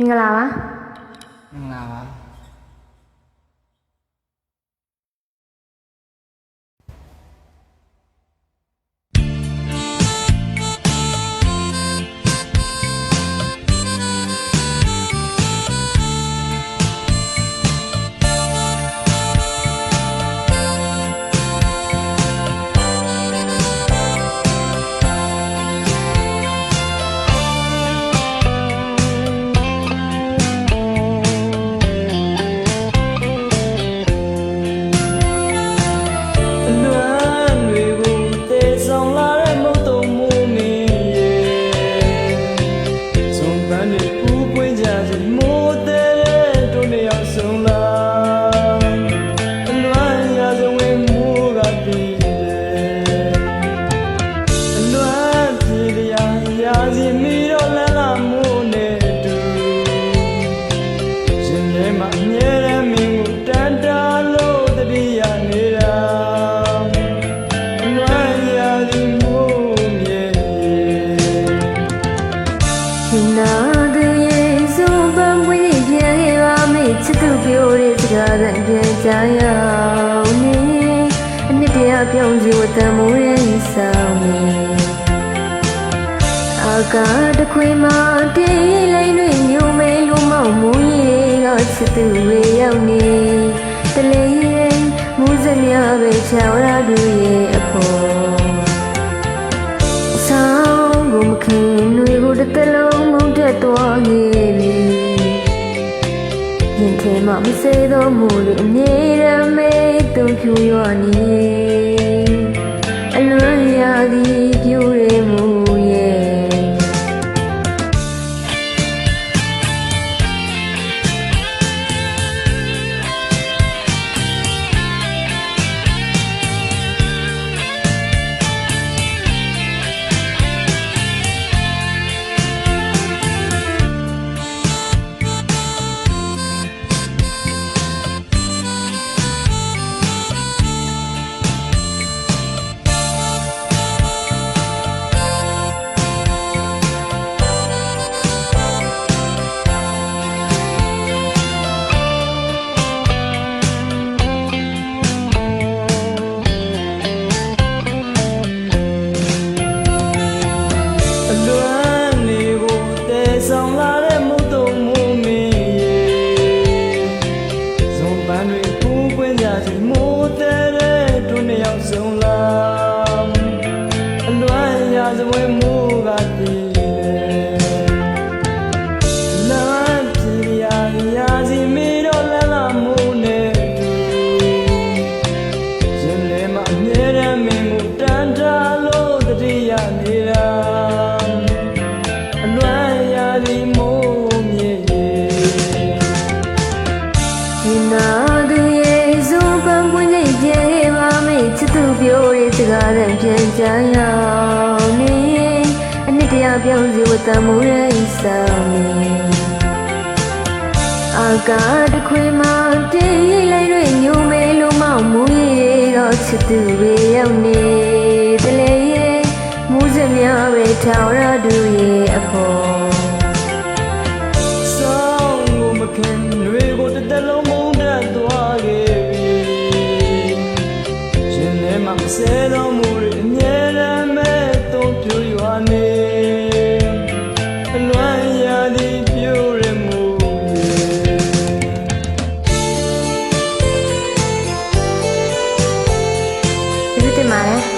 မင်္ဂလာပါ မင်္ဂလာပါ သူပြောတဲ့စကားကပြန်ကြရအောင်နေအနှစ်တရာပြောင်းစီဝတ္တမိုးရဲ့ဆောင်နေအာကာတခွေမှာတေးလိမ့်တွေညုံမဲလို့မောက်မူရဲ့ကချစ်သူတွေရောက်နေတလေးရဲ့မူးစမြပဲချောင်းရသူရဲ့အဖို့ဆောင်ကိုမခင်တွေကိုတစ်သလုံးမုန်းတက်သွား ခဲ့ပြီရင်ထဲမှာမစေသောမူတွေအမြဲတမ်းမေးသူဖြူရွနေ မ်းရာဇဝင်မူကတည်တယ်လမ်းပြည်ရာရာစီမီတော့လန်းလာမှုနဲ့တူရှင်လေမအမြဲတမ်းမင်းကိုတန်တာလို့တတိယနေတာအလွမ်းရာဒီမိုးမြေရေဒီနာသူရဲ့ဆိုပန်းပွင့်နေပြန်ခဲ့ပါမေချစ်သူပြောတဲ့စကားကပြန်ကြရအောင်နေအနှစ်တ ရာပြောင်းစီဝတ္တမိုးရဲ့ဆောင်နေအာကာတခွေမှာတေးရိပ်လိုက်တွေညိုမဲလို့မောက်မူရဲ့တော့ချစ်သူတွေရောက်နေတလေရဲ့မူးစမြပဲထောင်ရသူရဲ့အဖို့ဆောင်းကိုမခင်တွေကိုတစ်သက်လုံးမုန်းတတ်သွားခဲ့ပြီရှင်လေမမဆဲတော် ရေဒီတင်ပါတယ်